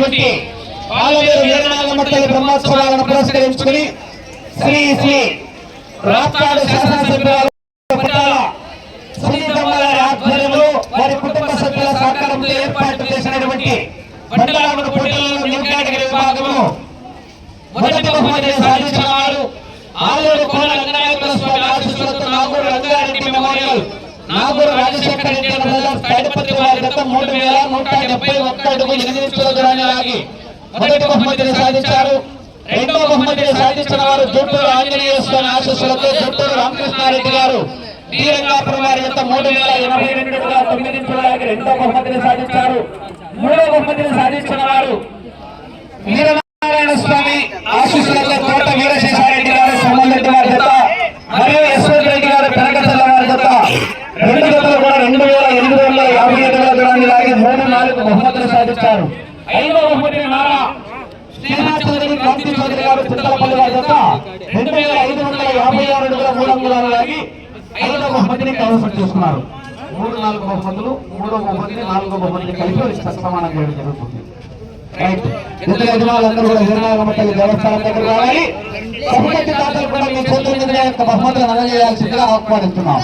చేసినటువంటి పాలవేరు వీరనాగమ్మ తల్లి బ్రహ్మోత్సవాలను పురస్కరించుకుని శ్రీ శ్రీ రాప్తాడు శాసనసభ్యులు పట్టాల ఆధ్వర్యంలో వారి కుటుంబ సభ్యుల సహకారంతో ఏర్పాటు చేసినటువంటి మండలాల పోటీలలో న్యూ కేటగిరీ విభాగంలో మొదటి బహుమతిని సాధించిన వారు ఆలూరు కోన రంగనాయకుల స్వామి ఆశీస్సులతో నాగూరు రంగారెడ్డి మెమోరియల్ నాగూరు రాజశేఖర రెడ్డి బ్రదర్స్ వారి మొత్తం మూడు వేల నూట డెబ్బై ఒక్క అడుగు ఎనిమిది ఇంచుల దూరాన్ని లాగి మొదటి బహుమతిని సాధించారు. రెండో బహుమతిని సాధించిన వారు జుట్టూరు ఆంజనేయ స్వామి ఆశీస్సులతో జుట్టూరు రామకృష్ణారెడ్డి గారు. శ్రీరంగాపురం వారి యొక్క మూడు వేల ఎనభై రెండు తొమ్మిది ఇంచుల రెండో బహుమతిని సాధించారు. మూడో బహుమతిని సాధించిన వారు వీరన స్వామి ఆశీస్సులతో కోట వీరశేషారెడ్డి గారు సోమరెడ్డి వారి జత మరియు యశ్వంత్ రెడ్డి గారు కనకచల్ల వారి జత రెండు జతలు కూడా రెండు వేల ఎనిమిది వందల యాభై ఏడుల దూరాన్ని లాగి మూడు నాలుగు బహుమతులు సాధించారు. ఐదో బహుమతిని నారా శ్రీనాథ్ చౌదరి క్రాంతి చౌదరి గారు చింతలపల్లి వారి రెండు వేల ఐదు వందల యాభై ఆరు అడుగుల మూడు అంగుళాలు లాగి బహుమతిని కైవసం చేసుకున్నారు. మూడు నాలుగు బహుమతులు మూడో బహుమతిని నాలుగో బహుమతిని కలిపి వారికి చేయడం జరుగుతుంది. రైట్ ఇతర యజమానులందరూ కూడా తల్లి దేవస్థానం దగ్గర రావాలి. సభ్యుల దాతలు కూడా మీ చేతుల మీద యొక్క బహుమతులను అందజేయాల్సిందిగా ఆహ్వానిస్తున్నాం.